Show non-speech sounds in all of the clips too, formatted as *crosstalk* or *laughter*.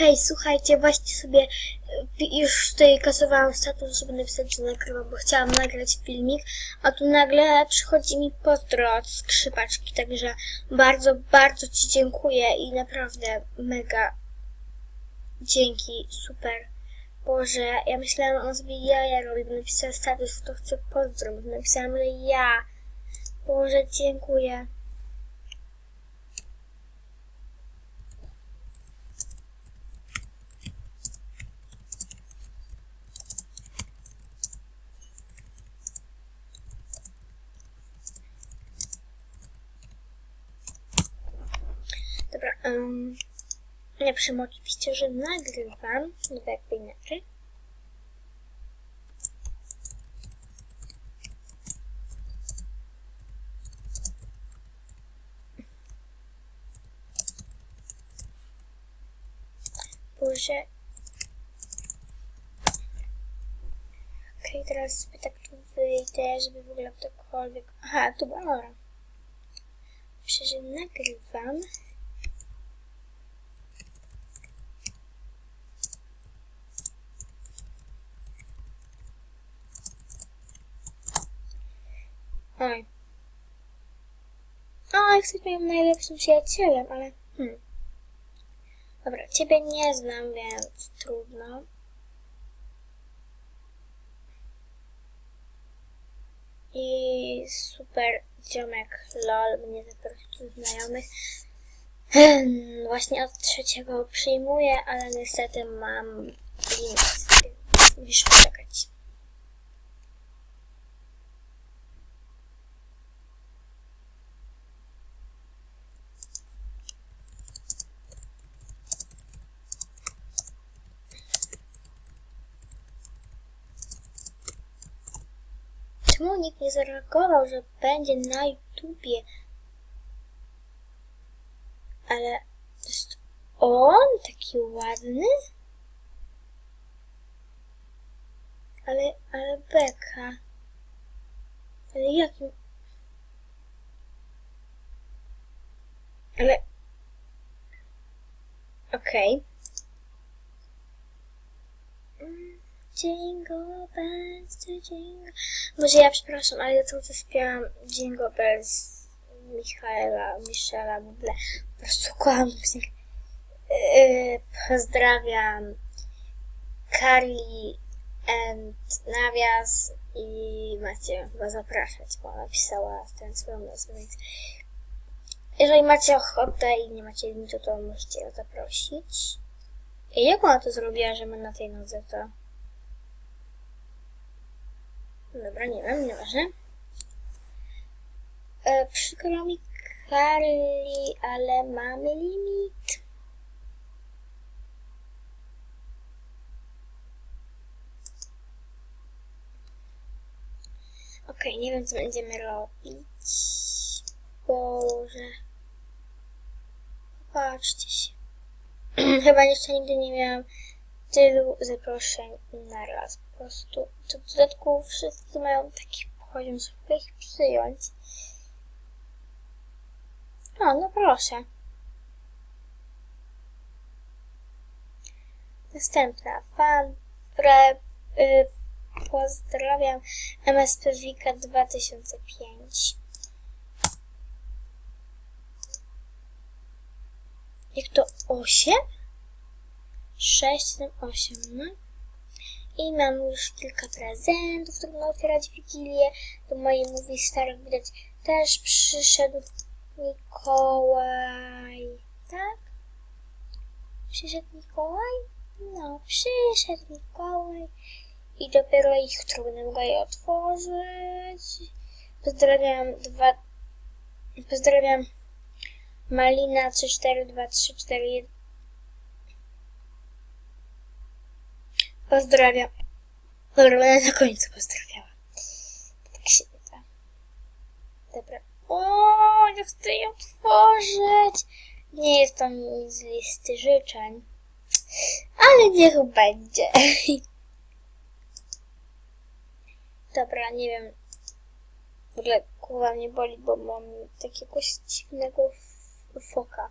Hej, słuchajcie, właśnie sobie y, już tutaj kasowałam status, żeby napisać, że nagrywam, bo chciałam nagrać filmik, a tu nagle przychodzi mi pozdro od skrzypaczki, także bardzo, bardzo Ci dziękuję i naprawdę mega dzięki, super. Boże, ja myślałam, on sobie jaja robi, bo napisała status, to chcę pozdro, bo napisałam, że ja. Boże, dziękuję. Dobra, um, wiem oczywiście, że nagrywam, no bo jakby inaczej. Boże. Okej, teraz sobie tak tu wyjdę, żeby w ogóle ktokolwiek... Aha, tu była Nora. Myślę, że nagrywam. Oj. O, jesteś moim najlepszym przyjacielem, ale... Hmm. Dobra, ciebie nie znam, więc trudno. I super ziomek LOL mnie zaprosił do znajomych. Hmm, Właśnie od trzeciego przyjmuję, ale niestety mam limit, musisz poczekać. Nie zareagował, że będzie na YouTubie? Ale jest on taki ładny? Ale, ale beka. Ale jakim... Ale... Okej. Mm, Jingle bells to jingle... Może ja przepraszam, ale ja czas śpiewam Jingle bells Michaela, Michela, Buble. Po prostu kocham piosenkę. Yy, pozdrawiam Carly and Nawias i macie chyba zapraszać, bo napisała tę swoją nazwę, więc jeżeli macie ochotę i nie macie limitu, to możecie ją zaprosić. I jak ona to zrobiła, że my na tej nodze to... Dobra, nie wiem, nieważne. E, przykro mi, Carly, ale mamy limit. Okej, nie wiem, co będziemy robić. Boże. Popatrzcie się. *clears throat* Chyba jeszcze nigdy nie miałam tylu zaproszeń na raz. Prostu. To w dodatku wszyscy mają taki poziom, żeby ich przyjąć. O, no proszę. Następna. Fan pre, y, pozdrawiam MSP Wika 2005. Jak to 8? 6, 7, 8, no. I mam już kilka prezentów, które będę otwierać w Wigilię. Do mojej mówi starych widać też przyszedł Mikołaj. Tak? Przyszedł Mikołaj? No, przyszedł Mikołaj. I dopiero ich trudno mogę je otworzyć. Pozdrawiam dwa... Pozdrawiam Malina 34231. Pozdrawiam. Dobra, będę na końcu pozdrawiała. Tak się da. Dobra. O, nie chcę jej otworzyć. Nie jest to z listy życzeń. Ale niech będzie. *laughs* Dobra, nie wiem. W ogóle głowa mnie boli, bo mam takiegoś dziwnego foka.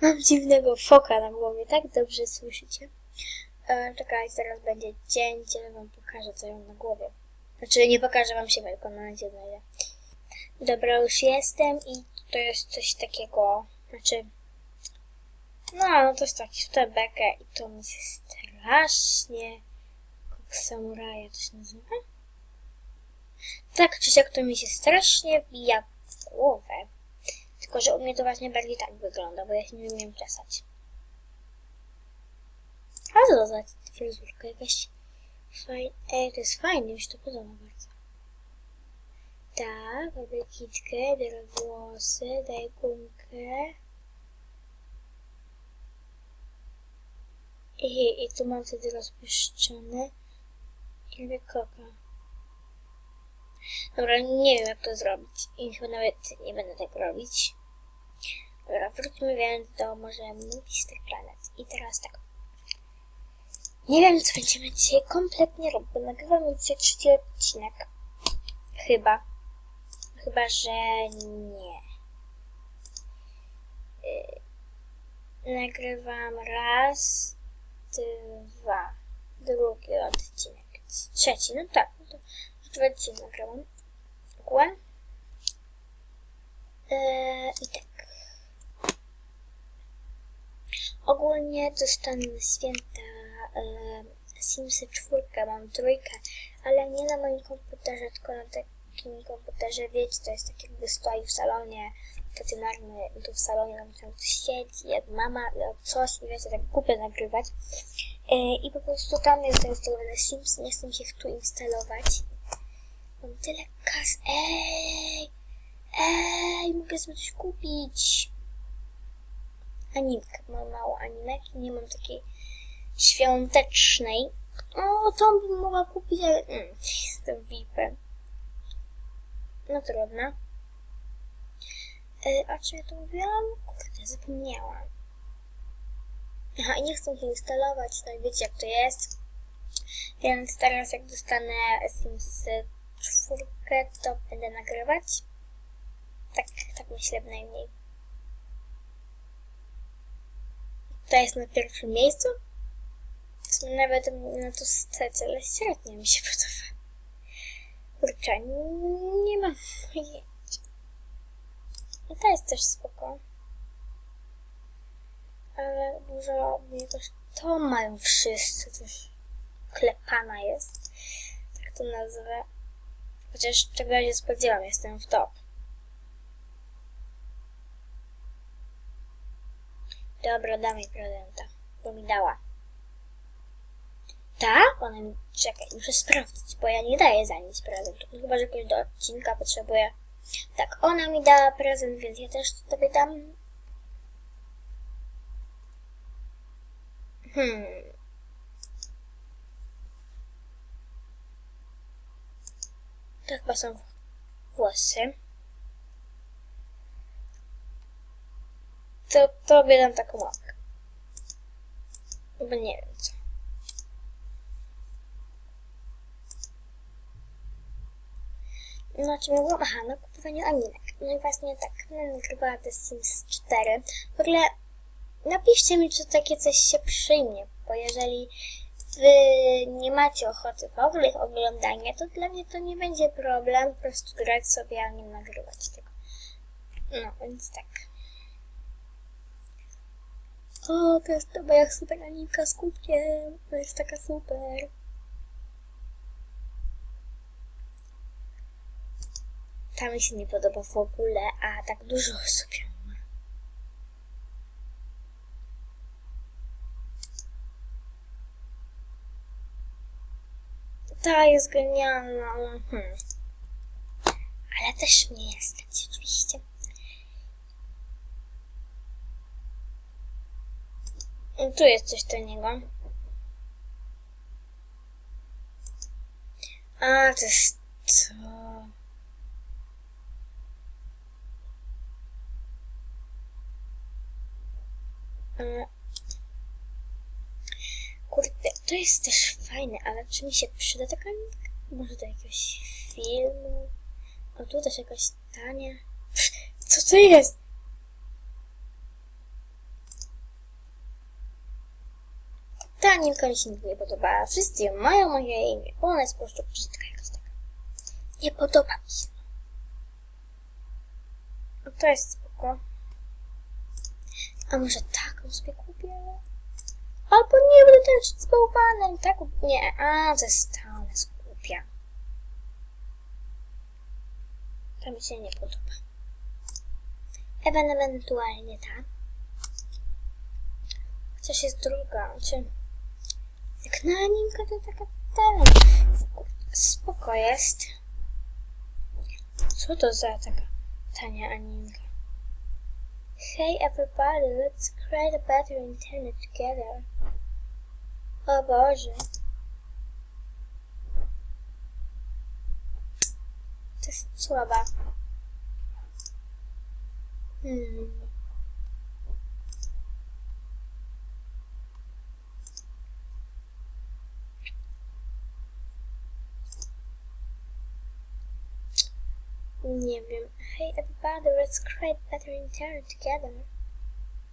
Mam dziwnego foka na głowie, tak dobrze słyszycie? E, czekajcie, teraz będzie dzień, gdzie wam pokażę, co mam na głowie. Znaczy, nie pokażę wam siebie, tylko na razie znajdę. Dobra, już jestem i to jest coś takiego, znaczy... No, no to jest taki bekę i to mi się strasznie... Jak samuraja to się nazywa? Tak czy siak to mi się strasznie wbija w głowę. Tylko, że u mnie to właśnie bardziej tak wygląda, bo ja się nie umiem czesać. A co za fryzurka jakaś fajna? Ej, to jest fajne, mi się to podoba bardzo. Tak, robię kitkę, biorę włosy, daję gumkę. I, I tu mam wtedy rozpuszczone. I robię koka. Dobra, nie wiem jak to zrobić. I chyba nawet nie będę tak robić. Dobra, wróćmy więc do może tych planet. I teraz tak. Nie wiem co będziemy dzisiaj kompletnie robić, bo nagrywamy dzisiaj trzeci odcinek. Chyba. Chyba, że nie. Yy, nagrywam raz, dwa, drugi odcinek, trzeci, no tak, no to dwa dzisiaj nagrałam. Ogółem. Yy, I tak. Ogólnie dostanę święta Simsy 4, mam trójkę, ale nie na moim komputerze, tylko na takim komputerze, wiecie, to jest tak jakby stoi w salonie stacjonarny, tu w salonie tam ktoś siedzi, jak mama, jak coś i wiecie, tak głupio nagrywać. Yy, I po prostu tam jest zainstalowane Sims, nie chcę mi się tu instalować. Mam tyle kas, ej! Ej, mogę sobie coś kupić. Animkę, mam mało animek i nie mam takiej świątecznej. O, tą bym mogła kupić, ale mm, jestem VIP-em. No trudno. E, a czy ja to mówiłam? Kurde, zapomniałam. Aha, nie chcę się instalować, no i wiecie jak to jest. Więc teraz jak dostanę Sims czwórkę, to będę nagrywać. Tak, tak myślę bynajmniej. To jest na pierwszym miejscu? Nawet na to stać, ale średnio mi się *laughs* podoba. Kurczę, nie mam pojęcia. I to jest też spoko. Ale dużo jakoś to mają wszyscy, coś klepana jest. Tak to nazwę. Chociaż czego ja się spodziewam, jestem w top. Dobra, dam jej prezenta, bo mi dała. Tak? Ona mi... Czekaj, muszę sprawdzić, bo ja nie daję za nic prezentu. No Chyba, że ktoś do odcinka potrzebuje. Tak, ona mi dała prezent, więc ja też tobie dam. Hmm. To chyba są włosy. To tobie dam taką łapkę. Bo nie wiem co. No, czy mówiłam? Aha, na kupowaniu animek. No i właśnie tak, no, nagrywała The Sims 4. W ogóle napiszcie mi, czy takie coś się przyjmie, bo jeżeli wy nie macie ochoty w ogóle oglądania, to dla mnie to nie będzie problem po prostu grać sobie, a nie nagrywać tego. No, więc tak. O, to jest to moja super animka z kubkiem. To jest taka super. Ta mi się nie podoba w ogóle, a tak dużo osób ją ma. Ta jest genialna, ale hmm. Ale też nie stać, oczywiście. I Tu jest coś taniego. A, to jest to. E, kurde, to jest też fajne, ale czy mi się przyda taka? Może do jakiegoś filmu? O, tu też jakaś tania. Co to jest? Ta nitka mi się nigdy nie podoba. Wszyscy ją mają moje imię. Ona jest po prostu brzydka jakaś taka. Nie podoba mi się. No to jest spoko. A może ta? Sobie kupię? Albo nie, będę tańczyć z bałwanem. Tak, nie. A, zostanę skupia. To mi się nie podoba. Ewentualnie ta. Chociaż jest druga. Czy... Jak na animkę to taka ten. Spoko jest. Co to za taka tania animka? Hey everybody, let's create a better internet together. O Boże. To jest słaba. Hmm. Nie wiem. Hey everybody, let's create better internet together.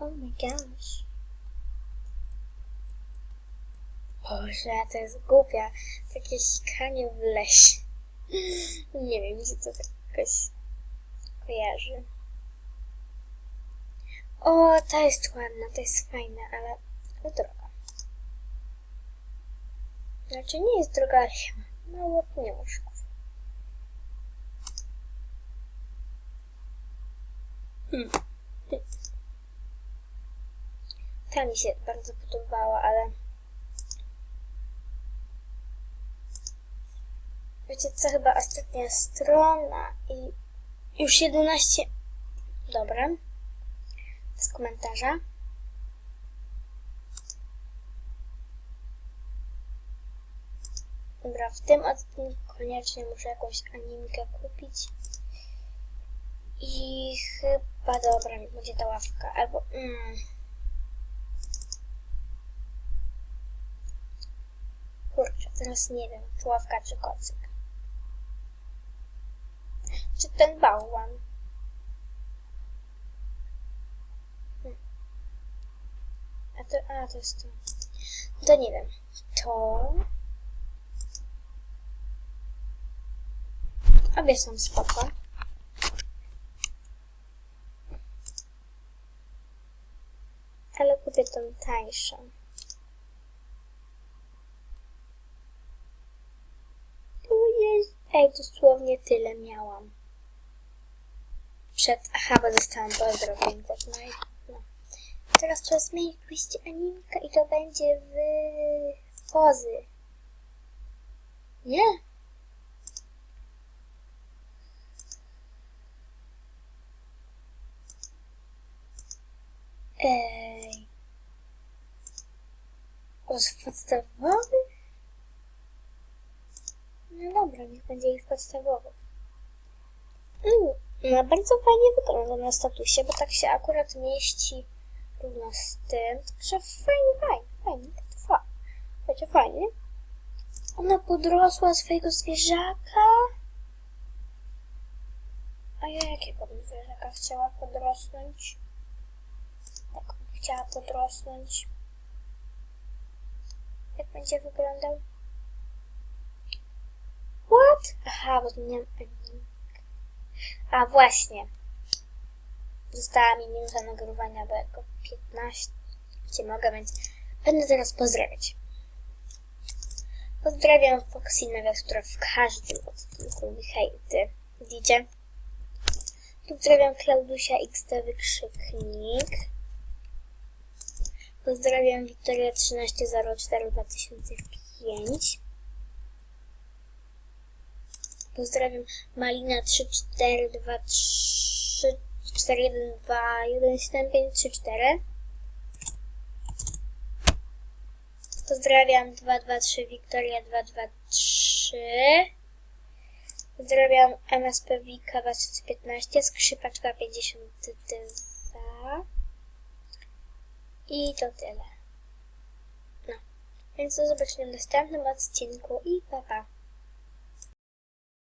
Oh my gosh. Boże, to jest głupia. Takie sikanie w lesie. *laughs* Nie wiem, mi to tak jakoś kojarzy. O, ta jest ładna, to jest fajna, ale, ale droga. Znaczy nie jest droga, ale mało pieniążków. Hmm. Ta mi się bardzo podobała, ale... Wiecie co, chyba ostatnia strona i już 11... Dobra. Z komentarza. Dobra, w tym odcinku koniecznie muszę jakąś animkę kupić. I chyba dobra, będzie ta ławka. Albo... Mm. Kurczę, teraz nie wiem, czy ławka, czy kocyk. Czy ten bałwan? Hmm. A to, a to jest to. To nie wiem. To... Obie są spoko. Tą tańszą. Tu jest... Ej, dosłownie tyle miałam. Przed... Aha, bo dostałam pozdrowień. Tak, no. No. Teraz trzeba zmienić pójście animka i to będzie w... pozy. Nie? Ej. Głos podstawowy? No dobra, niech będzie ich podstawowy. Mm, no bardzo fajnie wygląda na statusie, bo tak się akurat mieści równo z tym. Także fajnie, fajnie, fajnie. To fa będzie fajnie. Ona podrosła swojego zwierzaka. A ja jakiego zwierzaka chciała podrosnąć? Jak bym chciała podrosnąć? Jak będzie wyglądał? What? Aha, bo zmieniam. A właśnie. Została mi minuta nagrywania, bo jako 15 gdzie mogę, więc będę teraz pozdrawiać. Pozdrawiam Foxy Nawias, która w każdym odcinku mi hejty. Widzicie? Pozdrawiam Klaudusia XT Wykrzyknik. Pozdrawiam Wiktoria 1304 2005. Pozdrawiam Malina 3423 41217534. Pozdrawiam 223 Wiktoria 223. Pozdrawiam MSP Wika 2015, skrzypaczka 52. I to tyle. No. Więc do zobaczenia w następnym odcinku i pa pa.